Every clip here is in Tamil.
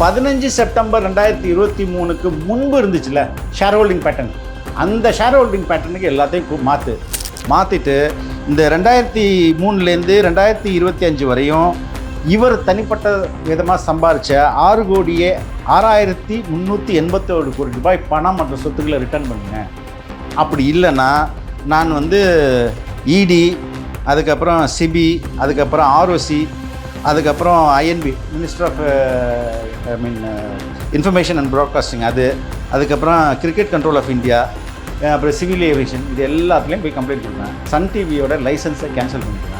பதினஞ்சு செப்டம்பர் ரெண்டாயிரத்தி இருபத்தி மூணுக்கு முன்பு இருந்துச்சுல ஷேர் ஹோல்டிங் பேட்டர்ன் அந்த ஷேர் ஹோல்டிங் பேட்டர்னுக்கு எல்லாத்தையும் மாற்று மாற்றிட்டு இந்த ரெண்டாயிரத்தி மூணுலேருந்து ரெண்டாயிரத்தி இருபத்தி அஞ்சு வரையும் இவர் தனிப்பட்ட விதமாக சம்பாரித்த ஆறு கோடியே ஆறாயிரத்தி முந்நூற்றி எண்பத்தேழு கோடி ரூபாய் பணம் மற்ற சொத்துக்களை ரிட்டர்ன் பண்ணுங்க. அப்படி இல்லைன்னா நான் வந்து இடி அதுக்கப்புறம் சிபி அதுக்கப்புறம் ஆர்ஓசி அதுக்கப்புறம் INB minister of I mean information and broadcasting அது. அதுக்கப்புறம் கிரிக்கெட் கண்ட்ரோல் ஆஃப் இந்தியா அப்புறம் சிவில் ஏவியேஷன் இது எல்லாத்துலேயும் போய் கம்ப்ளைண்ட் பண்ணுவேன் சன் டிவியோட லைசன்ஸை கேன்சல் பண்ணுறேன்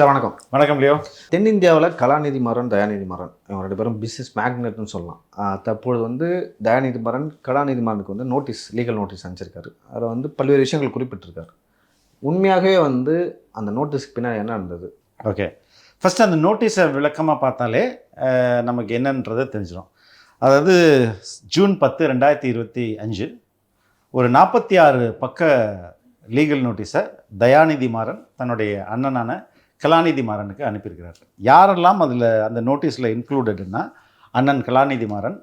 சார் வணக்கம். வணக்கம் லியோ. தென்னிந்தியாவில் கலாநிதி மாறன் தயாநிதி மாறன். இவங்க ரெண்டு பேரும் பிஸ்னஸ் மேக்னெட்னு சொல்லலாம். தற்பொழுது வந்து தயாநிதி மாறன் கலாநிதி மாறனுக்கு வந்து நோட்டீஸ் லீகல் நோட்டீஸ் அனுப்பிச்சிருக்காரு. அதில் வந்து பல்வேறு விஷயங்கள் குறிப்பிட்டிருக்காரு. உண்மையாகவே வந்து அந்த நோட்டீஸ்க்கு பின்னாடி என்ன இருந்தது ஓகே. ஃபஸ்ட்டு அந்த நோட்டீஸை விளக்கமாக பார்த்தாலே நமக்கு என்னன்றதை தெரிஞ்சிடும். அதாவது ஜூன் பத்து ரெண்டாயிரத்தி இருபத்தி அஞ்சு ஒரு நாற்பத்தி ஆறு பக்க லீகல் நோட்டீஸை தயாநிதி மாறன் தன்னுடைய அண்ணனான கலாநிதி மாறனுக்கு அனுப்பியிருக்கிறார். யாரெல்லாம் அதில் அந்த நோட்டீஸில் இன்க்ளூடட்னா அண்ணன் கலாநிதி மாறன்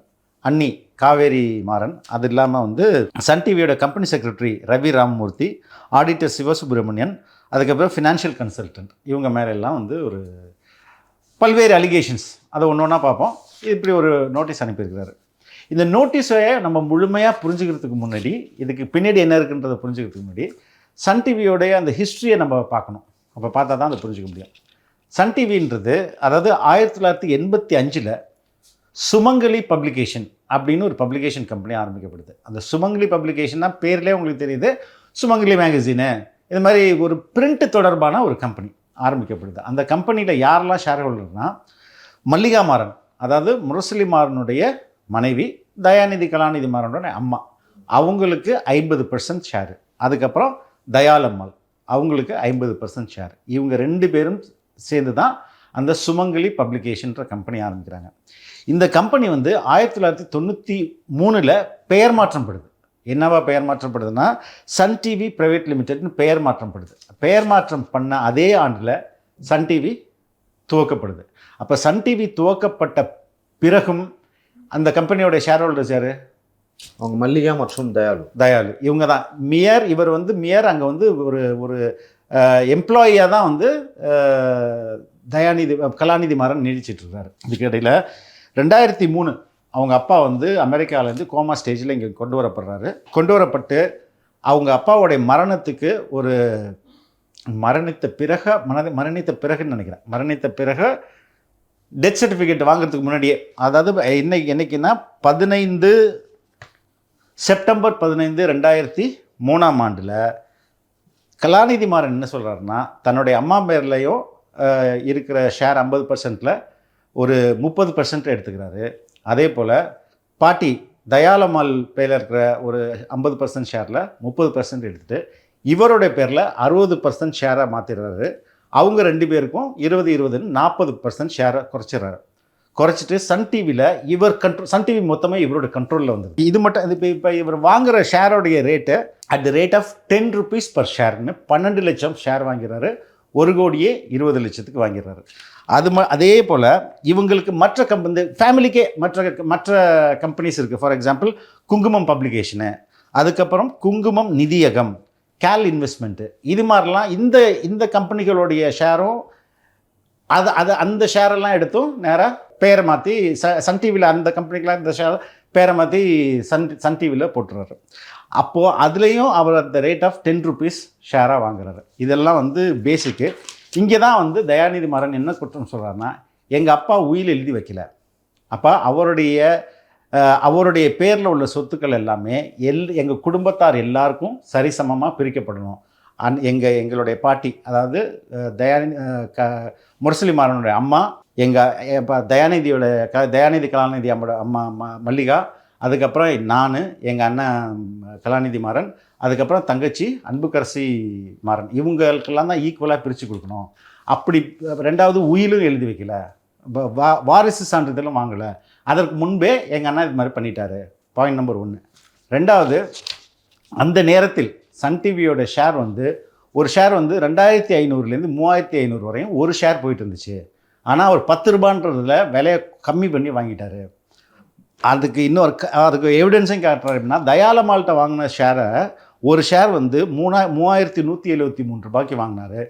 அண்ணி காவேரி மாறன் அது இல்லாமல் வந்து சன் டிவியோட company secretary Ravi Ramamurthy auditor Sivasubramanian அதுக்கப்புறம் ஃபினான்ஷியல் கன்சல்டன்ட் இவங்க மேலே எல்லாம் வந்து ஒரு பல்வேறு அலிகேஷன்ஸ் அதை ஒன்று ஒன்றா பார்ப்போம். இப்படி ஒரு நோட்டீஸ் அனுப்பியிருக்கிறாரு. இந்த நோட்டீஸை நம்ம முழுமையாக புரிஞ்சுக்கிறதுக்கு முன்னாடி இதுக்கு பின்னாடி என்ன இருக்குன்றதை புரிஞ்சுக்கிறதுக்கு முன்னாடி சன் டிவியோடைய அந்த ஹிஸ்ட்ரியை நம்ம பார்க்கணும். அப்போ பார்த்தா தான் அதை புரிஞ்சுக்க முடியும். சன் டிவின்றது அதாவது ஆயிரத்தி தொள்ளாயிரத்தி எண்பத்தி அஞ்சில் சுமங்கலி பப்ளிகேஷன் அப்படின்னு ஒரு பப்ளிகேஷன் கம்பெனி ஆரம்பிக்கப்படுது. அந்த சுமங்கலி பப்ளிகேஷன்னா பேர்லேயே உங்களுக்கு தெரியுது சுமங்கலி மேகசினு இது மாதிரி ஒரு பிரிண்ட் தொடர்பான ஒரு கம்பெனி ஆரம்பிக்கப்படுது. அந்த கம்பெனியில் யாரெல்லாம் ஷேர் ஹோல்டர்னா மல்லிகா மாறன் அதாவது முரசலி மாறனுடைய மனைவி தயாநிதி கலாநிதி மாறனுடைய அம்மா. அவங்களுக்கு ஐம்பது பர்சன்ட் ஷேரு அதுக்கப்புறம் தயாலம்மாள் அவங்களுக்கு ஐம்பது பர்சன்ட் ஷேர் இவங்க ரெண்டு பேரும் சேர்ந்து தான் அந்த சுமங்கலி பப்ளிகேஷன்ற கம்பெனி ஆரம்பிக்கிறாங்க. இந்த கம்பெனி வந்து ஆயிரத்தி தொள்ளாயிரத்தி தொண்ணூற்றி மூணில் பெயர் மாற்றப்படுது. என்னவா பெயர் மாற்றப்படுதுன்னா சன் டிவி பிரைவேட் லிமிடெட்னு பெயர் மாற்றப்படுது. பெயர் மாற்றம் பண்ண அதே ஆண்டில் சன் டிவி துவக்கப்படுது. அப்போ சன் டிவி துவக்கப்பட்ட பிறகும் அந்த கம்பெனியோட ஷேர் ஹோல்டர்ஸ் யார்? அவங்க மல்லிகா மற்றும் தயாளு. தயாளு. இவங்க தான் மியர் இவர் வந்து மியர் அங்கே வந்து ஒரு ஒரு எம்ப்ளாயியாக தான் வந்து தயாநிதி கலாநிதி மாறன் நீடிச்சிட்ருக்காரு இருக்காரு. இதுக்கு இடையில் ரெண்டாயிரத்தி மூணு அவங்க அப்பா வந்து அமெரிக்காவிலேருந்து கோமா ஸ்டேஜில் இங்கே கொண்டு வரப்படுறாரு. கொண்டு வரப்பட்டு அவங்க அப்பாவுடைய மரணத்துக்கு ஒரு மரணித்த பிறகு மரண மரணித்த பிறகுன்னு நினைக்கிறேன். மரணித்த பிறகு டெத் சர்டிஃபிகேட் வாங்குறதுக்கு முன்னாடியே அதாவது இன்னைக்கு என்னைக்குன்னா பதினைந்து செப்டம்பர் பதினைந்து ரெண்டாயிரத்தி மூணாம் ஆண்டில் கலாநிதி மாறன் என்ன சொல்கிறாருன்னா தன்னுடைய அம்மா பேர்லேயும் இருக்கிற ஷேர் ஐம்பது பர்சன்ட்டில் ஒரு முப்பது பர்சன்ட் எடுத்துக்கிறாரு. அதே போல் பாட்டி தயாலம்மாள் பேரில் இருக்கிற ஒரு ஐம்பது பர்சன்ட் ஷேரில் முப்பது பர்சன்ட் எடுத்துகிட்டு இவருடைய பேரில் அறுபது பர்சன்ட் ஷேரை மாற்றிடுறாரு அவங்க ரெண்டு பேருக்கும் இருபது இருபதுன்னு நாற்பது பர்சன்ட் ஷேரை குறைச்சிடுறாரு. குறைச்சிட்டு சன் டிவியில் இவர் கண்ட்ரோல் சன் டிவி மொத்தமாக இவரோட கண்ட்ரோலில் வந்தது. இது மட்டும் இது இப்போ இப்போ இவர் வாங்குகிற ஷேரோடைய rate at the rate of ten rupees per ஷேர்னு பன்னெண்டு லட்சம் ஷேர் வாங்கிறாரு. ஒரு கோடியே இருபது லட்சத்துக்கு வாங்கிடுறாரு அது ம அதே போல் இவங்களுக்கு மற்ற கம்பெனி ஃபேமிலிக்கே மற்ற மற்ற கம்பெனிஸ் இருக்குது ஃபார் எக்ஸாம்பிள் குங்குமம் பப்ளிகேஷனு அதுக்கப்புறம் குங்குமம் நிதியகம் கேல் இன்வெஸ்ட்மெண்ட்டு இது மாதிரிலாம் இந்த இந்த கம்பெனிகளுடைய ஷேரும் அது அது அந்த ஷேரெல்லாம் எடுத்தும் நேராக பேரை மாற்றி ச சன் டிவியில் அந்த கம்பெனிக்கெலாம் இந்த ஷேர் பேரை மாற்றி சன் சன் டிவியில் போட்டுறாரு. அப்போது அதுலேயும் அவர் அந்த ரேட் ஆஃப் டென் ருபீஸ் ஷேராக வாங்குறாரு. இதெல்லாம் வந்து பேசிக்கு இங்கே தான் வந்து தயாநிதி மாறன் என்ன குற்றம் சொல்கிறாருன்னா எங்கள் அப்பா உயில் எழுதி வைக்கல. அப்போ அவருடைய அவருடைய பேரில் உள்ள சொத்துக்கள் எல்லாமே எல் எங்கள் குடும்பத்தார் எல்லாருக்கும் சரிசமமாக பிரிக்கப்படணும். அந் எங்கள் எங்களுடைய பாட்டி அதாவது தயானி தயாநிதி க முரசலி மாறனுடைய அம்மா எங்கள் இப்போ தயாநிதியோட க தயாநிதி கலாநிதி அம்மோட அம்மா அம்மா மல்லிகா அதுக்கப்புறம் நான் எங்கள் அண்ணன் கலாநிதி மாறன் அதுக்கப்புறம் தங்கச்சி அன்புக்கரசி மாறன். இவங்களுக்கெல்லாம் தான் ஈக்குவலாக பிரித்து கொடுக்கணும். அப்படி ரெண்டாவது உயிலும் எழுதி வைக்கல. வா- வாரிசு சான்றிதழும் வாங்கலை. அதற்கு முன்பே எங்கள் அண்ணா இது மாதிரி பண்ணிட்டாரு. பாயிண்ட் நம்பர் ஒன்று ரெண்டாவது அந்த நேரத்தில் சன் டிவியோட ஷேர் வந்து ஒரு ஷேர் வந்து ரெண்டாயிரத்தி ஐநூறுலேருந்து மூவாயிரத்தி ஐநூறு வரையும் ஒரு ஷேர் போயிட்டு இருந்துச்சு. ஆனால் அவர் பத்து ரூபான்றதுல விலையை கம்மி பண்ணி வாங்கிட்டார். அதுக்கு இன்னொரு க- அதுக்கு எவிடன்ஸையும் காட்டுறாரு அப்படின்னா தயாலமால்கிட்ட வாங்கின ஷேரை ஒரு ஷேர் வந்து மூணா மூவாயிரத்தி நூற்றி எழுபத்தி மூணு ரூபாய்க்கு வாங்கினாரு.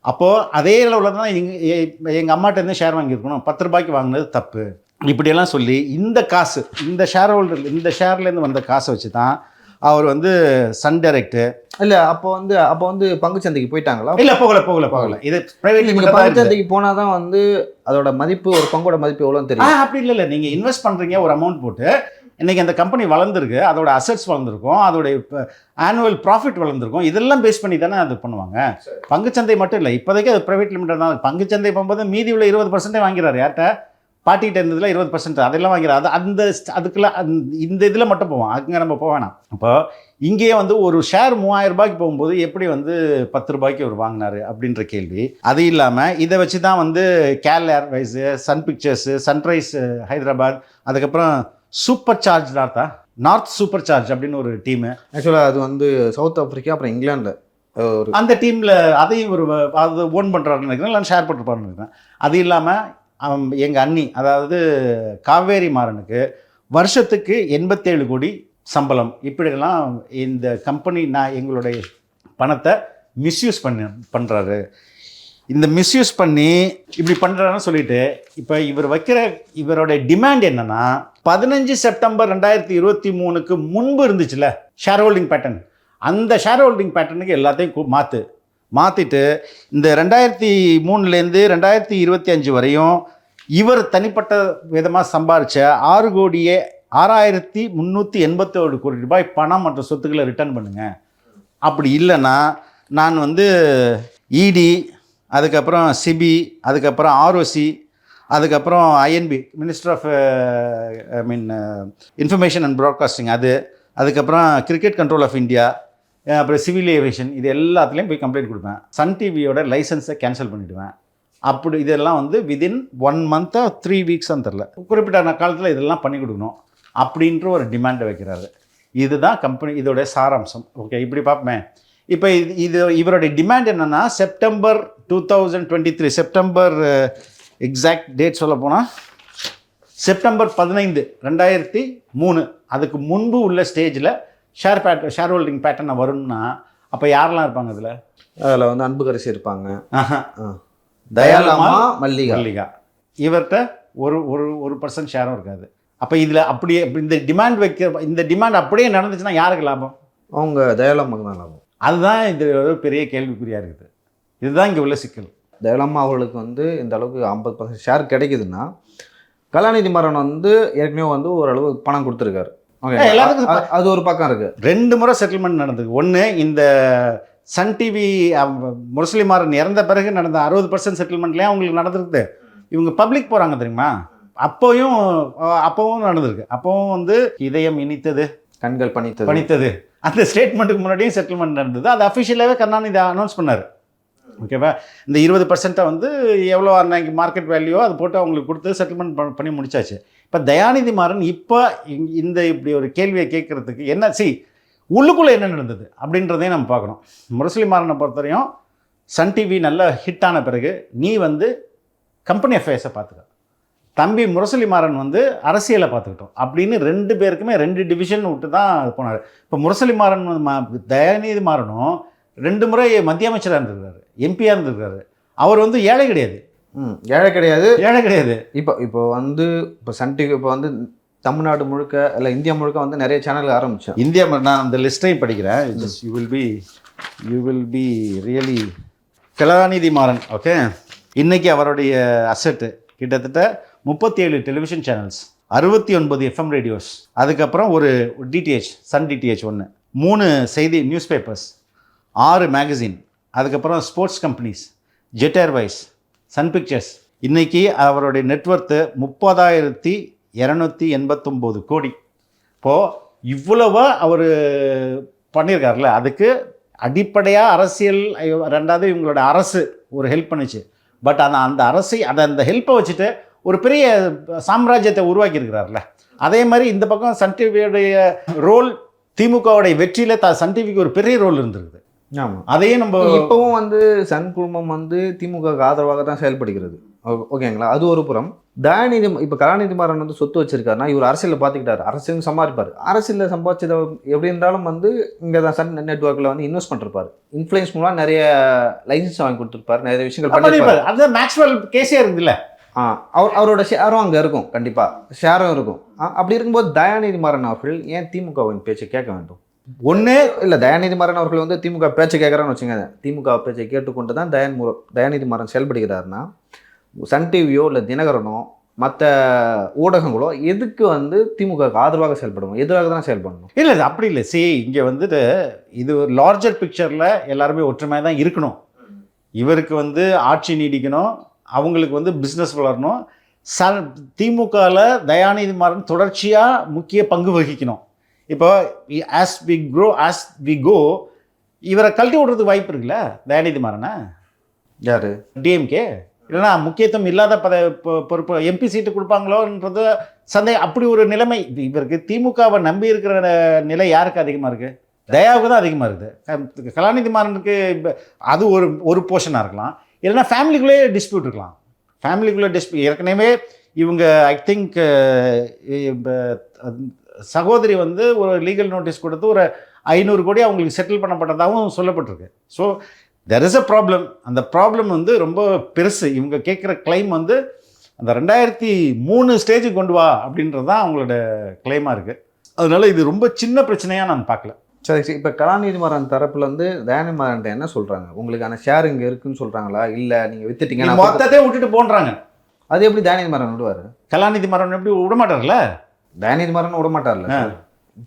அப்போது அதே அளவில் தான் எங்கள் எங்கள் அம்மாட்டேருந்து ஷேர் வாங்கியிருக்கணும். பத்து ரூபாய்க்கு வாங்கினது தப்பு. இப்படியெல்லாம் சொல்லி இந்த காசு இந்த ஷேர் ஹோல்டர் இந்த ஷேர்லேருந்து வந்த காசை வச்சு தான் அவர் வந்து சன் டைரக்ட் இல்ல அப்போ வந்து அப்போ வந்து பங்குச்சந்தைக்கு போயிட்டாங்களா? இல்லை போகல போகல போகல. இது பிரைவேட் நீங்க லிமிடெட் பங்குச்சந்தைக்கு போனா தான் வந்து அதோட மதிப்பு ஒரு பங்கோட மதிப்பு எவ்வளோன்னு தெரியும். அப்படி இல்லை இல்லை. நீங்கள் இன்வெஸ்ட் பண்ணுறீங்க ஒரு அமௌண்ட் போட்டு இன்னைக்கு அந்த கம்பெனி வளர்ந்துருக்கு அதோட அசெட்ஸ் வளர்ந்துருக்கும் அதோட ஆனுவல் ப்ராஃபிட் வளர்ந்துருக்கும் இதெல்லாம் பேஸ் பண்ணி தானே அது பண்ணுவாங்க. பங்குச்சந்தை மட்டும் இல்லை இப்போதைக்கு அது ப்ரைவேட் லிமிடெட் தான். பங்குச்சந்தை போகும்போது மீதி உள்ள இருபது பர்சன்டே வாங்கிறாரு யார்கிட்ட? பாட்டிகிட்ட இருந்ததுல இருபது பர்சன்ட் அதெல்லாம் வாங்கிறார் அது அந்த அதுக்கெல்லாம் அந்த- இந்த இதில் மட்டும் போவோம். அங்கே நம்ம போக வேணாம். இப்போ இங்கேயே வந்து ஒரு ஷேர் மூவாயிரம் ரூபாய்க்கு போகும்போது எப்படி வந்து பத்து ரூபாய்க்கு அவர் வாங்கினாரு அப்படின்ற கேள்வி. அது இல்லாமல் இதை வச்சு தான் வந்து Kal Airways Sun Pictures Sunrise Hyderabad அதுக்கப்புறம் சூப்பர் சார்ஜ் நார்த்தா நார்த் சூப்பர் சார்ஜ் அப்படின்னு ஒரு டீமு ஆக்சுவலா அது வந்து சவுத் ஆப்பிரிக்கா அப்புறம் இங்கிலாந்துல ஒரு அந்த டீமில் அதையும் ஒரு அது ஓன் பண்ணுறாருன்னு நினைக்கிறேன். இல்லை ஷேர் பண்ணிருப்பாருன்னு நினைக்கிறேன். அது இல்லாமல் எங்கள் அண்ணி அதாவது காவேரி மாறனுக்கு வருஷத்துக்கு எண்பத்தேழு கோடி சம்பளம். இப்படியெல்லாம் இந்த கம்பெனி நான் எங்களுடைய பணத்தை மிஸ்யூஸ் பண்ண பண்ணுறாரு இந்த மிஸ்யூஸ் பண்ணி இப்படி பண்ணுறாருன்னு சொல்லிட்டு இப்போ இவர் வைக்கிற இவரோட டிமாண்ட் என்னன்னா பதினஞ்சு செப்டம்பர் ரெண்டாயிரத்தி இருபத்தி மூணுக்கு முன்பு இருந்துச்சுல ஷேர் ஹோல்டிங் பேட்டர்ன் அந்த ஷேர் ஹோல்டிங் பேட்டர்னுக்கு எல்லாத்தையும் மாற்று மாற்றிட்டு இந்த ரெண்டாயிரத்தி மூணுலேருந்து ரெண்டாயிரத்தி இருபத்தி அஞ்சு வரையும் இவர் தனிப்பட்ட விதமாக சம்பாதிச்ச ஆறு கோடியே ஆறாயிரத்தி முந்நூற்றி எண்பத்தேழு கோடி ரூபாய் பணம் மற்றும் சொத்துக்களை ரிட்டர்ன் பண்ணுங்க. அப்படி இல்லைன்னா நான் வந்து இடி அதுக்கப்புறம் சிபி அதுக்கப்புறம் ஆர்ஓசி அதுக்கப்புறம் INB minister of I mean information and broadcasting அது அதுக்கப்புறம் கிரிக்கெட் கண்ட்ரோல் ஆஃப் இந்தியா அப்புறம் சிவில் ஏவியேஷன் இது எல்லாத்துலேயும் போய் கம்ப்ளைண்ட் கொடுப்பேன். சன் டிவியோட லைசன்ஸை கேன்சல் பண்ணிவிடுவேன் அப்படி இதெல்லாம் வந்து விதின் ஒன் மந்த்தாக த்ரீ வீக்ஸான்னு தெரில குறிப்பிட்ட காலத்தில் இதெல்லாம் பண்ணி கொடுக்கணும். அப்படின்ற ஒரு டிமாண்டை வைக்கிறாரு. இதுதான் கம்பெனி இதோடைய சாராம்சம். ஓகே இப்படி பார்ப்போமே. இப்போ இது இது இவருடைய டிமாண்ட் என்னென்னா September two thousand twenty three September exact date சொல்ல போனால் செப்டம்பர் பதினைந்து ரெண்டாயிரத்தி மூணு. அதுக்கு முன்பு உள்ள ஸ்டேஜில் ஷேர் பேட் ஷேர் ஹோல்டிங் பேட்டர்ன் வரும்னா அப்போ யாரெல்லாம் இருப்பாங்க அதில்? அதுல வந்து அன்புகரசி இருப்பாங்க. ஆஹா. ஆ. தயாலாமா மல்லிகா. மல்லிகா. இவர்கிட்ட ஒரு ஒரு ஒரு பர்சன்ட் ஷேரும் இருக்காது. அப்போ இதில் அப்படியே இந்த டிமாண்ட் வைக்க இந்த டிமாண்ட் அப்படியே நடந்துச்சுன்னா யாருக்கு லாபம்? அவங்க தயாலாமாக்கு தான் லாபம். அதுதான் இது ஒரு பெரிய கேள்விக்குறியாக இருக்குது. இதுதான் இங்கே உள்ள சிக்கல். தயாலாமா அவர்களுக்கு வந்து இந்த அளவுக்கு ஐம்பது பர்சன்ட் ஷேர் கிடைக்குதுன்னா கலாநிதி மாறன் வந்து ஏற்கனவே வந்து ஓரளவு பணம் கொடுத்துருக்காரு. எல்லாத்துக்கும் அது ஒரு பக்கம் இருக்கு. ரெண்டு முறை செட்டில்மெண்ட் நடந்தது. ஒன்று இந்த சன் டிவி முரசலிமாறன் இறந்த பிறகு நடந்த அறுபது பர்சன்ட் செட்டில்மெண்ட்லேயே அவங்களுக்கு நடந்திருக்குது இவங்க பப்ளிக் போகிறாங்க தெரியுமா? அப்போயும் அப்போவும் நடந்திருக்கு. அப்போவும் வந்து இதயம் இனித்தது. கண்கள் பணித்தது பணித்தது அந்த ஸ்டேட்மெண்ட்டுக்கு முன்னாடியும் செட்டில்மெண்ட் நடந்தது. அது அஃபிஷியலாகவே கருணாநிதி அனௌன்ஸ் பண்ணார். ஓகேவா இந்த இருபது பர்சன்ட்டை வந்து எவ்வளோ அன்னைக்கு மார்க்கெட் வேல்யூவோ அது போட்டு அவங்களுக்கு கொடுத்து செட்டில்மெண்ட் பண்ணி முடிச்சாச்சு. இப்போ தயாநிதி மாறன் இப்போ இந்த இப்படி ஒரு கேள்வியை கேட்குறதுக்கு என்ன சி உள்ளுக்குள்ளே என்ன நடந்தது அப்படின்றதையும் நம்ம பார்க்கணும். முரசொலி மாறனை பொறுத்தவரையும் சன் டிவி நல்ல ஹிட் ஆன பிறகு நீ வந்து கம்பெனி அஃபேர்ஸை பார்த்துக்க. தம்பி முரசொலி மாறன் வந்து அரசியலை பார்த்துக்கிட்டோம் அப்படின்னு ரெண்டு பேருக்குமே ரெண்டு டிவிஷன் விட்டு தான் போனார். இப்போ முரசொலி மாறன் வந்து மா- தயாநிதி மாறனும் ரெண்டு முறை மத்திய அமைச்சராக இருந்திருக்காரு எம்பியாக இருந்திருக்காரு. அவர் வந்து ஏழை கிடையாது. ம் ஏழை கிடையாது. ஏழை கிடையாது. இப்போ இப்போ வந்து இப்போ சன் டிவி இப்போ வந்து தமிழ்நாடு முழுக்க இல்லை இந்தியா முழுக்க வந்து நிறைய சேனல் ஆரம்பிச்சோம். இந்தியா நான் அந்த லிஸ்ட்டையும் படிக்கிறேன். You will be you will be really Kalanidhi Maran okay இன்னைக்கு அவருடைய அசெட்டு கிட்டத்தட்ட முப்பத்தி ஏழு டெலிவிஷன் சேனல்ஸ் அறுபத்தி ஒன்பது எஃப்எம் ரேடியோஸ் அதுக்கப்புறம் ஒரு டிடிஹெச் சன் டிடிஹெச் ஒன்று மூணு செய்தி நியூஸ் பேப்பர்ஸ் ஆறு மேகசின் அதுக்கப்புறம் sports companies Jet Airways Sun Pictures. இன்றைக்கி அவருடைய நெட்ஒர்த்து முப்பதாயிரத்தி இரநூத்தி எண்பத்தொம்போது கோடி. இப்போது இவ்வளவா அவர் பண்ணியிருக்காருல்ல அதுக்கு அடிப்படையாக அரசியல் ரெண்டாவது இவங்களோட அரசு ஒரு ஹெல்ப் பண்ணுச்சு. பட் அந்த அந்த அரசு அதை அந்த ஹெல்ப்பை வச்சுட்டு ஒரு பெரிய சாம்ராஜ்யத்தை உருவாக்கியிருக்கிறார்ல அதே மாதிரி இந்த பக்கம் சன் டிவியோடைய ரோல் திமுகவுடைய வெற்றியில் த சன் டிவிக்கு ஒரு பெரிய ரோல் இருந்திருக்குது. அதையும் நம்ம இப்போவும் வந்து சன் குழுமம் வந்து திமுகவுக்கு ஆதரவாக தான் செயல்படுகிறது. ஓகேங்களா? அது ஒரு புறம். தயாநிதி இப்போ கலாநிதி மாறன் வந்து சொத்து வச்சிருக்காருன்னா இவர் அரசியலில் பார்த்துக்கிட்டாரு அரசியல் சம்பாதிப்பார். அரசியலில் சம்பாதிச்சதை எப்படி இருந்தாலும் வந்து இங்கே தான் சன் நெட்ஒர்க்கில் வந்து இன்வெஸ்ட் பண்ணிருப்பார் இன்ஃப்ளூயன்ஸ் மூலம் நிறைய லைசன்ஸ் வாங்கி கொடுத்துருப்பாரு. நிறைய விஷயங்கள் பண்ணிருப்பாரு. அது மேக்ஸ்வெல் கேஸே இருக்குதுல்ல ஆ அவர் அவரோட ஷேரும் அங்கே இருக்கும். கண்டிப்பாக ஷேரும் இருக்கும். அப்படி இருக்கும்போது தயாநிதி மாறன் அவர்கள் ஏன் திமுகவின் பேச்சை கேட்க வேண்டும்? ஒன்று இல்லை தயாநிதி மாறன் அவர்கள் வந்து திமுக பேச்சை கேட்குறான்னு வச்சுங்க திமுக பேச்சை கேட்டுக்கொண்டு தான் தயான் முர தயாநிதி மாறன் செயல்படுகிறாருன்னா சன் டிவியோ இல்லை தினகரனோ மற்ற ஊடகங்களோ எதுக்கு வந்து திமுக ஆதரவாக செயல்படணும்? எதிராக தான் செயல்படணும்? இல்லை இது அப்படி இல்லை. சி இங்கே வந்துட்டு இது ஒரு லார்ஜர் பிக்சரில் எல்லாருமே ஒற்றுமையாக தான் இருக்கணும். இவருக்கு வந்து ஆட்சி நீடிக்கணும். அவங்களுக்கு வந்து பிஸ்னஸ் வளரணும். ச திமுகவில் தயாநிதி மாறன் தொடர்ச்சியாக முக்கிய பங்கு வகிக்கணும். இப்போ as we grow as we go இவரை கழட்டி விடுறதுக்கு வாய்ப்பு இருக்குல்ல? தயாநிதி மாறனை யாரு? டிஎம்கே இல்லைன்னா முக்கியத்துவம் இல்லாத பத பொறுப்பு எம்பி சீட்டு கொடுப்பாங்களோன்றது சந்தேகம் அப்படி ஒரு நிலைமை. இவருக்கு திமுகவை நம்பி இருக்கிற நிலை யாருக்கு அதிகமாக இருக்குது தயாவுக்கு தான் அதிகமாக இருக்குது கலாநிதி மாறனுக்கு இப்ப அது ஒரு ஒரு போர்ஷனாக இருக்கலாம். இல்லைன்னா ஃபேமிலிக்குள்ளேயே டிஸ்பியூட் இருக்கலாம். ஃபேமிலிக்குள்ளே டிஸ்பியூட் ஏற்கனவே இவங்க ஐ திங்க் சகோதரி வந்து ஒரு லீகல் நோட்டீஸ் கொடுத்து ஒரு ஐநூறு கோடி அவங்களுக்கு செட்டில் பண்ணப்பட்டதாகவும் சொல்லப்பட்டிருக்கு. So there is a problem அந்த ப்ராப்ளம் வந்து ரொம்ப பெருசு. இவங்க கேட்குற கிளைம் வந்து அந்த ரெண்டாயிரத்தி மூணு ஸ்டேஜுக்கு கொண்டு வா அப்படின்றது தான் அவங்களோட கிளைமாக இருக்குது அதனால இது ரொம்ப சின்ன பிரச்சனையாக நான் பார்க்கல. சரி சரி. இப்போ கலாநிதி மாறன் தரப்புல வந்து தயாநிதி மாறன் என்ன சொல்றாங்க? உங்களுக்கான ஷேர் இங்கே இருக்குன்னு சொல்றாங்களா? இல்லை நீங்கள் வித்துட்டீங்க மொத்தத்தையும் விட்டுட்டு போன்றாங்க. அது எப்படி தயாநிதி மாறன் விடுவார்? கலாநிதி மரம் எப்படி விடமாட்டார்ல தயாநிதி மாறன் விட மாட்டார்ல.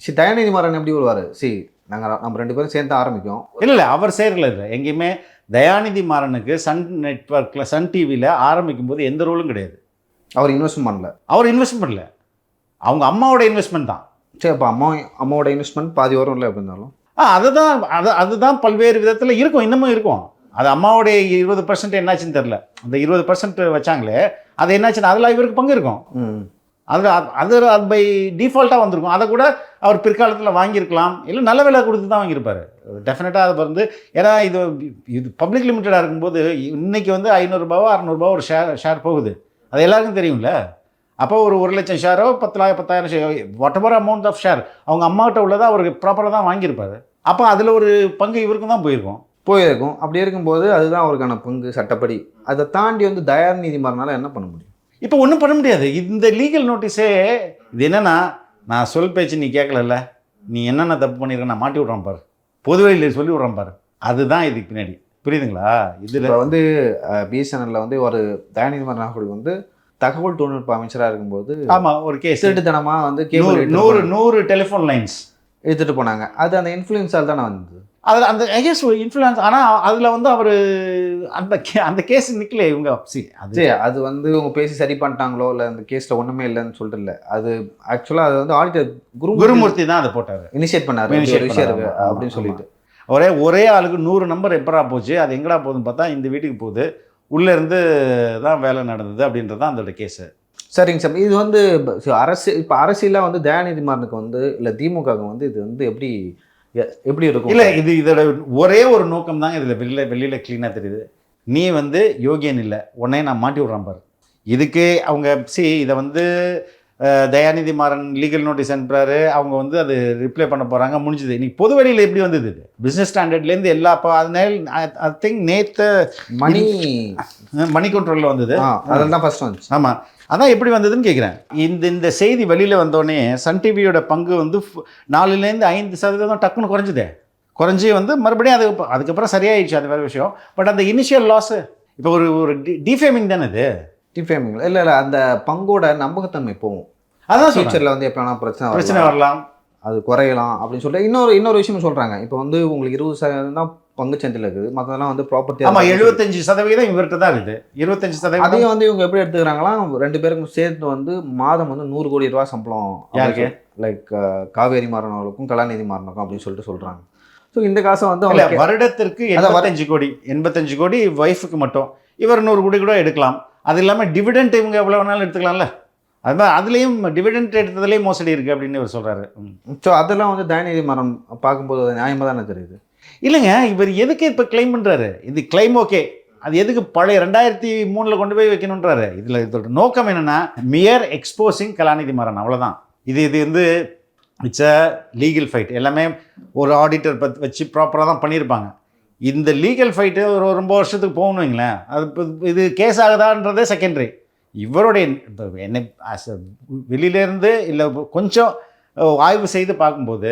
சரி தயாநிதி மாறன் எப்படி வருவார் சி நாங்கள் நம்ம ரெண்டு பேரும் சேர்ந்து ஆரம்பிக்கும் இல்லை இல்லை அவர் செய்கிறல இல்லை. எங்கேயுமே தயாநிதி மாறனுக்கு சன் நெட்ஒர்க்கில் சன் டிவியில் ஆரம்பிக்கும் போது எந்த ரோலும் கிடையாது. அவர் இன்வெஸ்ட் பண்ணல. அவர் இன்வெஸ்ட் பண்ணல. அவங்க அம்மாவோட இன்வெஸ்ட்மெண்ட் தான். சரி அப்போ அம்மா அம்மாவோட இன்வெஸ்ட்மெண்ட் பாதி வரும்ல எப்படி இருந்தாலும். ஆ அதுதான் அது அதுதான் பல்வேறு விதத்தில் இருக்கும் இன்னமும் இருக்கும். அது அம்மாவுடைய இருபது பர்சன்ட் என்னாச்சுன்னு தெரில அந்த இருபது பர்சன்ட் வச்சாங்களே அது என்னாச்சுன்னு அதில் இவருக்கு பங்கு இருக்கும். ம். அது அது அது பை டிஃபால்ட்டாக வந்திருக்கும். அதை கூட அவர் பிற்காலத்தில் வாங்கியிருக்கலாம். இல்லை நல்ல விலை கொடுத்து தான் வாங்கியிருப்பார். டெஃபினட்டாக அதை வந்து ஏன்னா இது இது பப்ளிக் லிமிட்டடாக இருக்கும்போது இன்னைக்கு வந்து ஐநூறுரூபாவோ அறநூறுபாவோ ஒரு ஷேர் ஷேர் போகுது. அது எல்லாருக்கும் தெரியும்ல. அப்போ ஒரு ஒரு லட்சம் ஷேரோ பத்தாயிரம் பத்தாயிரம் share whatever amount of share அவங்க அம்மாக்கிட்ட உள்ளதை அவருக்கு ப்ராப்பராக தான் வாங்கியிருப்பார். அப்போ அதில் ஒரு பங்கு இவருக்கும் தான் போயிருக்கும். போயிருக்கும். அப்படி இருக்கும்போது அதுதான் அவருக்கான பங்கு சட்டப்படி. அதை தாண்டி வந்து தயார் மாறனால என்ன பண்ண முடியும்? இப்போ ஒன்றும் பண்ண முடியாது. இந்த லீகல் நோட்டீஸே இது என்னன்னா நான் சொல் பேச்சு நீ கேட்கலல்ல. நீ என்னென்ன தப்பு பண்ணியிருக்க நான் மாட்டி விட்றேன் பாரு. பொது வழியில் சொல்லி விட்றேன் பாரு. அதுதான் இதுக்கு பின்னாடி. புரியுதுங்களா? இதில் வந்து பிஎஸ்என்எல்ல வந்து ஒரு தயாநிதி மாறன் அவர்கள் வந்து தகவல் தொழில்நுட்ப அமைச்சராக இருக்கும்போது ஆமாம் ஒரு கேஸ் திருட்டுத்தனமா வந்து நூறு நூறு டெலிஃபோன் லைன்ஸ் எடுத்துட்டு போனாங்க. அது அந்த இன்ஃப்ளூயன்ஸால் தானே வந்தது? அதில் அந்த ஐஎஸ் இன்ஃப்ளூயன்ஸ் ஆனால் அதில் வந்து அவர் அந்த கே அந்த கேஸ் நிற்கல இவங்க. சி அது அது வந்து அவங்க பேசி சரி பண்ணிட்டாங்களோ இல்லை அந்த கேஸில் ஒன்றுமே இல்லைன்னு சொல்லிட்டு இல்லை. அது ஆக்சுவலாக அது வந்து ஆடிட்டர் குரு குருமூர்த்தி தான் அதை போட்டார். இனிஷியேட் பண்ணாரு. விஷயம் அப்படின்னு. சொல்லிட்டு. ஒரே ஒரே ஆளுக்கு நூறு நம்பர் எப்பரா போச்சு. அது எங்கடா போகுதுன்னு பார்த்தா இந்த வீட்டுக்கு போகுது. உள்ளே இருந்து தான் வேலை நடந்தது அப்படின்றது தான் அதோட கேஸு சரிங்க சார். இது வந்து அரசு இப்போ அரசியலாக வந்து தயாநிதி மாறனுக்கு வந்து இல்லை திமுகவுக்கு வந்து இது வந்து எப்படி எப்படி இருக்கும்? இல்லை இது இதோட ஒரே ஒரு நோக்கம் தாங்க இதில் வெளியில் வெளியில் க்ளீனாக தெரியுது. நீ வந்து யோகியன் இல்லை உன்னைய நான் மாட்டி விட்றேன் பாரு. இதுக்கு அவங்க சி இதை வந்து தயாநிதி மாறன் லீகல் நோட்டீஸ் அனுப்புறாரு. அவங்க வந்து அது ரிப்ளை பண்ண போகிறாங்க முடிஞ்சுது. இன்னைக்கு பொது வெளியில் எப்படி வந்தது இது? பிஸ்னஸ் ஸ்டாண்டர்ட்லேருந்து எல்லா இப்போ அதனால ஐ திங்க் நேற்று மணி மணி கண்ட்ரோலில் வந்தது. அதில் தான் ஃபர்ஸ்ட் வந்துச்சு. ஆமாம் அதான் எப்படி வந்ததுன்னு கேட்குறேன் இந்த இந்த செய்தி வெளியில் வந்தோடனே சன் டிவியோட பங்கு வந்து நாலுலேருந்து ஐந்து சதவீதம் டக்குன்னு குறைஞ்சுதே. குறைஞ்சி வந்து மறுபடியும் அது அதுக்கப்புறம் சரியாயிடுச்சு. அது வேறு விஷயம். பட் அந்த இனிஷியல் லாஸு இப்போ ஒரு ஒரு டிஃபேமிங் தானே இது? டிஃபேமிங் இல்லை இல்லை அந்த பங்கோட நம்பகத்தன்மை போகும். அதான். ஃபியூச்சரில் வந்து எப்போ பிரச்சனை பிரச்சனை வரலாம். அது குறையலாம் அப்படின்னு சொல்லிட்டு இன்னொரு இன்னொரு விஷயம் சொல்கிறாங்க இப்போ வந்து உங்களுக்கு இருபது சதவீதம் தான் பங்கு சந்தையில் இருக்குது. மற்றதெல்லாம் வந்து ப்ராப்பர்ட்டி ஆமாம் எழுபத்தஞ்சு சதவீதம் இவர்கிட்ட தான் இருக்குது. இருபத்தஞ்சு சதவீதம் அதையும் வந்து இவங்க எப்படி எடுத்துக்கிறாங்களா ரெண்டு பேருக்கும் சேர்த்து வந்து மாதம் வந்து நூறு கோடி ரூபா சம்பளம் யாருக்கு? லைக் காவேரி மாறனவர்களுக்கும் கலாநிதி மாறனுக்கும் அப்படின்னு சொல்லிட்டு சொல்றாங்க. ஸோ இந்த காசை வந்து வருடத்திற்கு எண்பத்தஞ்சு கோடி எண்பத்தஞ்சு கோடி ஒய்ஃபுக்கு மட்டும். இவர் நூறு கோடி கூட எடுக்கலாம். அது இல்லாமல் டிவிடெண்ட் இவங்க எவ்வளோ வேணாலும் எடுத்துக்கலாம்ல. அது மாதிரி அதுலேயும் டிவிடெண்ட் எடுத்ததுலேயும் மோசடி இருக்குது அப்படின்னு இவர் சொல்கிறாரு ஸோ அதெல்லாம் வந்து தயநிதி மரம் பார்க்கும்போது அது நியாயமாக தானே தெரியுது? இல்லைங்க இவர் எதுக்கு இப்போ கிளைம் பண்ணுறாரு இது கிளைம் ஓகே அது எதுக்கு பழைய ரெண்டாயிரத்தி மூணில் கொண்டு போய் வைக்கணுன்றாரு இதில் இதோட நோக்கம் என்னென்னா மியர் எக்ஸ்போசிங் கலாநிதி மாறன் அவ்வளோதான் இது இது வந்து இட்ஸ் அ லீகல் ஃபைட் எல்லாமே ஒரு ஆடிட்டர் பத் வச்சு ப்ராப்பராக தான் பண்ணியிருப்பாங்க. இந்த லீகல் ஃபைட்டு ஒரு ரொம்ப வருஷத்துக்கு போகணும் வைங்களேன். அது இது கேஸ் ஆகுதான்றதே செகண்டரி இவருடைய என்ன a வெளியிலேருந்து இல்லை கொஞ்சம் ஆய்வு செய்து பார்க்கும்போது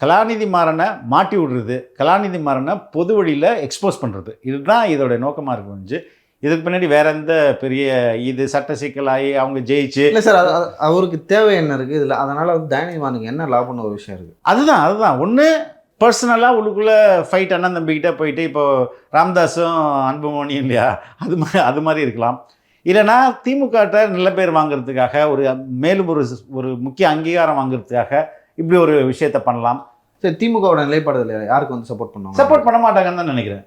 கலாநிதி மாறனை மாட்டி விடுறது கலாநிதி மாறனை பொது வழியில் எக்ஸ்போஸ் பண்ணுறது இதுதான் இதோட நோக்கமாக இருக்கு இதுக்கு பின்னாடி வேற எந்த பெரிய இது சட்ட சிக்கலாகி அவங்க ஜெயிச்சு இல்லை சார் அவருக்கு தேவை என்ன இருக்குது இதில் அதனால் வந்து மாறனுக்கு என்ன லாபம்னு ஒரு விஷயம் இருக்குது அதுதான் அதுதான். ஒன்று பர்சனலாக உள்ளுக்குள்ளே ஃபைட் அண்ணன் தம்பிக்கிட்ட போயிட்டு இப்போ ராம்தாஸும் அன்புமணியும் இல்லையா? அது மாதிரி அது மாதிரி இருக்கலாம். இல்லைன்னா திமுகட்ட நல்ல பேர் வாங்குறதுக்காக ஒரு மேலும் ஒரு ஒரு முக்கிய அங்கீகாரம் வாங்குறதுக்காக இப்படி ஒரு விஷயத்த பண்ணலாம். சரி திமுகவோட நிலைப்பாடு இதில் யாருக்கு வந்து சப்போர்ட் பண்ணுவாங்க? சப்போர்ட் பண்ண மாட்டாங்கன்னு தான் நினைக்கிறேன்.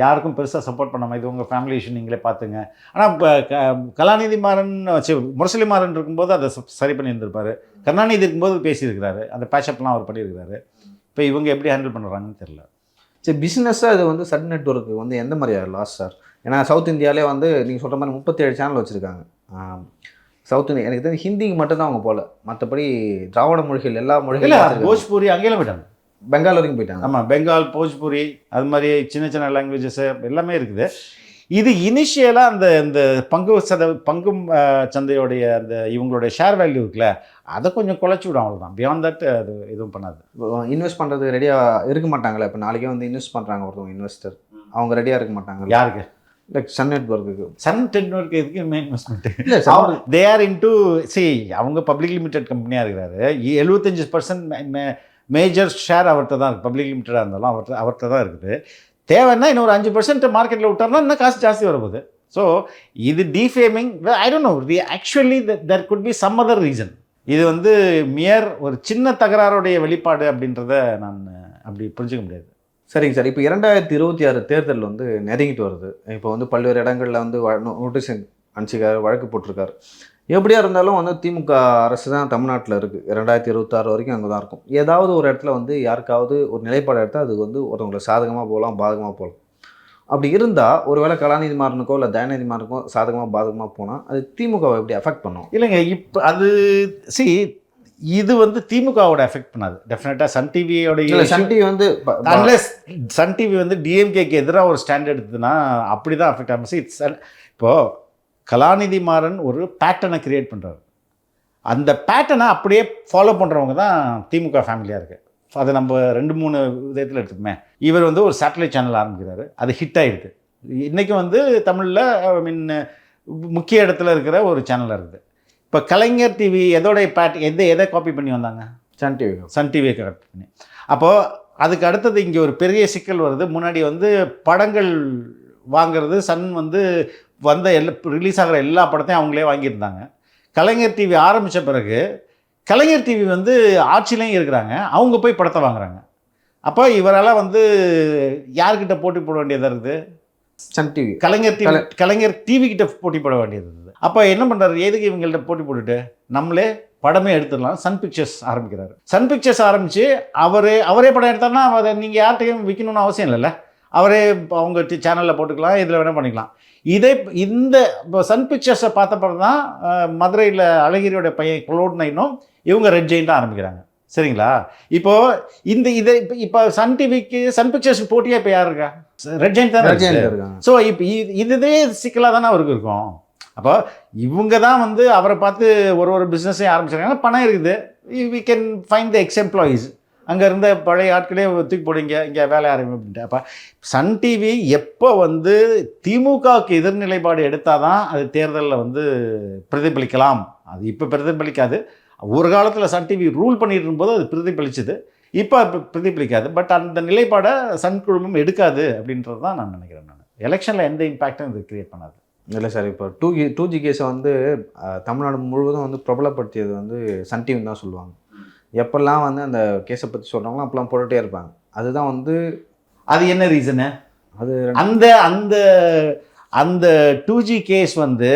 யாருக்கும் பெருசாக சப்போர்ட் பண்ணாமல் இது உங்கள் ஃபேமிலி இஷ்யூ நீங்களே பார்த்துங்க. ஆனால் இப்போ க கலாநிதி மாறன் சி முரசொலி மாறன் இருக்கும்போது அதை சரி பண்ணியிருந்திருப்பாரு. கருணாநிதி இருக்கும்போது பேசியிருக்கிறாரு. அந்த பேஷப்லாம் அவர் பண்ணியிருக்கிறாரு. இப்போ இவங்க எப்படி ஹேண்டில் பண்ணுறாங்கன்னு தெரியல. சரி பிஸ்னஸாக இது வந்து சன் நெட்ஒர்க்கு வந்து எந்த மாதிரி லாஸ் சார் ஏன்னா சவுத் இந்தியாவிலே வந்து நீங்கள் சொல்கிற மாதிரி முப்பத்தேழு சேனல் வச்சுருக்காங்க. சவுத் இந்தியா எனக்கு தெரிஞ்சு ஹிந்திக்கு மட்டும்தான் அவங்க போகல. மற்றபடி திராவிட மொழிகள் எல்லா மொழிகளும் போஜ்பூரி அங்கேயும் போயிட்டாங்க. பெங்கால் வரைக்கும் போயிட்டாங்க. ஆமாம் பெங்கால் போஜ்பூரி அது மாதிரி சின்ன சின்ன லாங்குவேஜஸ் எல்லாமே இருக்குது. இது இனிஷியலாக அந்த இந்த பங்கு சத பங்கு அஹ், சந்தையோடைய அந்த இவங்களுடைய ஷேர் வேல்யூ இருக்குல்ல அதை கொஞ்சம் குறைச்சி விடும் அவ்வளோதான் பியாண்ட் தட் அது எதுவும் பண்ணாது. இன்வெஸ்ட் பண்ணுறது ரெடியாக இருக்க மாட்டாங்களே? இப்போ நாளைக்கே வந்து இன்வெஸ்ட் பண்ணுறாங்க ஒருத்தவங்க இன்வெஸ்டர் அவங்க ரெடியாக இருக்க மாட்டாங்க யாருக்கு? லைக் சன் நெட்ஒர்க்குக்கு சன் டெக்னொர்க் எதுக்கு மெயின் இன்வெஸ்ட்மெண்ட் இல்லை they are in to C அவங்க பப்ளிக் லிமிடெட் கம்பெனியாக இருக்கிறாரு. எழுபத்தஞ்சு பர்சன்ட் மேஜர் ஷேர் அவர்கிட்ட தான் இருக்குது பப்ளிக் லிமிட்டடாக இருந்தாலும் அவர்கிட்ட அவர்கிட்ட தான் இருக்குது. தேவைன்னா இன்னொரு அஞ்சு பர்சன்ட் மார்க்கெட்டில் விட்டார்னா இன்னும் காசு ஜாஸ்தி வரப்போகுது. ஸோ இது defaming I don't know the actually there could be some other reason இது வந்து மியர் ஒரு சின்ன தகராறுடைய வெளிப்பாடு அப்படின்றத நான் அப்படி புரிஞ்சுக்க முடியாது. சரிங்க சார். இப்போ இரண்டாயிரத்தி இருபத்தி ஆறு தேர்தல் வந்து நெருங்கிட்டு வருது. இப்போ வந்து பல்வேறு இடங்களில் வந்து நோட்டீஸ் அனுப்பிச்சிக்காரு வழக்கு போட்டிருக்காரு. எப்படியா இருந்தாலும் வந்து திமுக அரசு தான் தமிழ்நாட்டில் இருக்குது இரண்டாயிரத்தி இருபத்தாறு வரைக்கும் அங்கே தான் இருக்கும். ஏதாவது ஒரு இடத்துல வந்து யாருக்காவது ஒரு நிலைப்பாடு எடுத்தால் அது வந்து ஒருத்தவங்களுக்கு சாதகமாக போகலாம் பாதகமாக போகலாம். அப்படி இருந்தால் ஒருவேளை கலாநிதி மாறனுக்கோ இல்லை தயாநிதி மாறனுக்கோ சாதகமாக பாதகமாக போனால் அது திமுகவை எப்படி அஃபெக்ட் பண்ணும்? இல்லைங்க இப்போ அது சி இது வந்து திமுகவோட எஃபெக்ட் பண்ணாது. டெஃபினட்டாக சன் இல்லை டிவியோடைய சன் டிவி வந்து அன்லெஸ் சன் டிவி வந்து டிஎம்கேக்கு எதிராக ஒரு ஸ்டாண்ட் எடுத்ததுன்னா அப்படி தான் அஃபெக்ட் ஆகும் இட்ஸ் இப்போது கலாநிதி மாறன் ஒரு பேட்டர்னை கிரியேட் பண்ணுறாரு அந்த பேட்டர்னை அப்படியே ஃபாலோ பண்ணுறவங்க தான் திமுக ஃபேமிலியாக இருக்குது அதை நம்ம ரெண்டு மூணு விதத்தில் எடுத்துக்குமே. இவர் வந்து ஒரு சேட்டலைட் சேனல் ஆரம்பிக்கிறாரு. அது ஹிட் ஆகிடுது இன்றைக்கி வந்து தமிழில் ஐ மீன் முக்கிய இடத்துல இருக்கிற ஒரு சேனலாக இருக்குது. இப்போ கலைஞர் டிவி எதோடைய பேட் எதை எதை காப்பி பண்ணி வந்தாங்க? சன் டிவி சன் டிவியை கரெக்ட் பண்ணி. அப்போது அதுக்கு அடுத்தது இங்கே ஒரு பெரிய சிக்கல் வருது. முன்னாடி வந்து படங்கள் வாங்குறது சன் வந்து வந்த எல்லா ரிலீஸ் ஆகிற எல்லா படத்தையும் அவங்களே வாங்கியிருந்தாங்க. கலைஞர் டிவி ஆரம்பித்த பிறகு கலைஞர் டிவி வந்து ஆட்சியிலையும் இருக்கிறாங்க. அவங்க போய் படத்தை வாங்குறாங்க. அப்போ இவரால் வந்து யார்கிட்ட போட்டி போட வேண்டியதாக இருக்குது? Sun TV Kalaignar TV Kalaignar TV கிட்ட போட்டி போட வேண்டியது. அப்போ என்ன பண்ணுறாரு எதுக்கு இவங்கள்ட்ட போட்டி போட்டுட்டு? நம்மளே படமே எடுத்துடலாம். சன் பிக்சர்ஸ் ஆரம்பிக்கிறாரு. சன் பிக்சர்ஸ் ஆரம்பித்து அவரே அவரே படம் எடுத்தாருன்னா அதை நீங்கள் யார்கிட்டையும் விற்கணும்னு அவசியம் இல்லைல்ல. அவரே இப்ப அவங்க சேனலில் போட்டுக்கலாம் இதில் வேணால் பண்ணிக்கலாம். இதே இந்த இப்போ சன் பிக்சர்ஸை பார்த்த பிறகு தான் மதுரையில் அழகிரியோட பையன் குளோட் நைனும் இவங்க ரெட் ஜெயின்ட்டு ஆரம்பிக்கிறாங்க. சரிங்களா? இப்போ இந்த இதை இப்போ இப்போ சன் டிவிக்கு சன் பிக்சர்ஸ்க்கு போட்டியாக இப்போ யார் இருக்கா? ரெட் ஜெயின் தான் ஸோ இப்போ இதுவே சிக்கலாக தானே அவருக்கு இருக்கும். அப்போ இவங்க தான் வந்து அவரை பார்த்து ஒரு ஒரு பிஸ்னஸையும் ஆரம்பிச்சிருக்காங்க. பணம் இருக்குது. We can find the ex employees அங்கே இருந்த பழைய ஆட்களே தூக்கி போடுங்க இங்கே வேலை ஆரம்பி அப்படின்ட்டு. அப்போ சன் டிவி எப்போ வந்து திமுகவுக்கு எதிர்நிலைப்பாடு எடுத்தால் தான் அது தேர்தலில் வந்து பிரதிபலிக்கலாம். அது இப்போ பிரதிபலிக்காது. ஒரு காலத்தில் சன் டிவி ரூல் பண்ணிட்டு இருக்கும்போது அது பிரதிபலிச்சுது. இப்போ பிரதிபலிக்காது. பட் அந்த நிலைப்பாடை சன் குழுமம் எடுக்காது அப்படின்றது தான் நான் நினைக்கிறேன் நான். எலெக்ஷனில் எந்த இம்பேக்டும் இது கிரியேட் பண்ணாது. இல்லை சார் இப்போ டூ ஜி டூ ஜி கேஸை வந்து தமிழ்நாடு முழுவதும் வந்து பிரபலப்படுத்தியது வந்து சன் டிவி தான் சொல்லுவாங்க. எப்பெல்லாம் வந்து அந்த கேஸை பற்றி சொல்கிறாங்களோ அப்போல்லாம் போட்டுகிட்டே இருப்பாங்க. அதுதான் வந்து அது என்ன ரீசனு அது அந்த அந்த அந்த டூ ஜி கேஸ் வந்து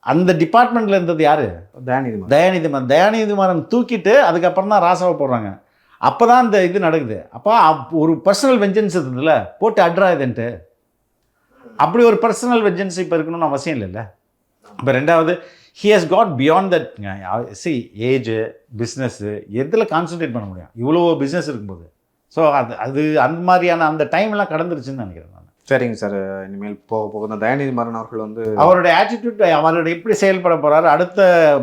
அந்த டிபார்ட்மெண்ட்ல இருந்தது யாரு? தயாநிதி மாறன். தயாநிதி மாறன் தயாநிதி மாறன் தூக்கிட்டு அதுக்கப்புறம் தான் ராசாவை போடுறாங்க. அப்போ தான் இந்த இது நடக்குது. அப்போ அப்- ஒரு பர்சனல் வெஞ்சன்ஸ் இருந்ததுல போட்டு அட்ரா இதுன்ட்டு அப்படி ஒரு பர்சனல் வெஞ்சன்ஸ் இப்போ இருக்கணும்னு அவசியம் இல்லைல்ல. இப்போ ரெண்டாவது he has got beyond that see age business எதில் கான்சென்ட்ரேட் பண்ண முடியும்? இவ்வளோ பிஸ்னஸ் இருக்கும்போது. ஸோ அது அது அந்த மாதிரியான அந்த டைம்லாம் கடந்துருச்சுன்னு நினைக்கிறேன் நான். சரிங்க சார் இனிமேல் போக போக தான் தயாநிதி மாறன் அவர்கள் வந்து அவருடைய ஆட்டிடியூட் அவரோட எப்படி செயல்பட போறாரு அடுத்த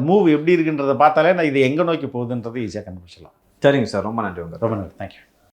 மூவ் எப்படி இருக்குன்றதை பார்த்தாலே நான் இது எங்கே நோக்கி போகுதுன்றது ஈஸியாக கண்டுபிடிச்சலாம் சரிங்க சார் ரொம்ப நன்றி ரொம்ப நன்றி. தேங்க்யூ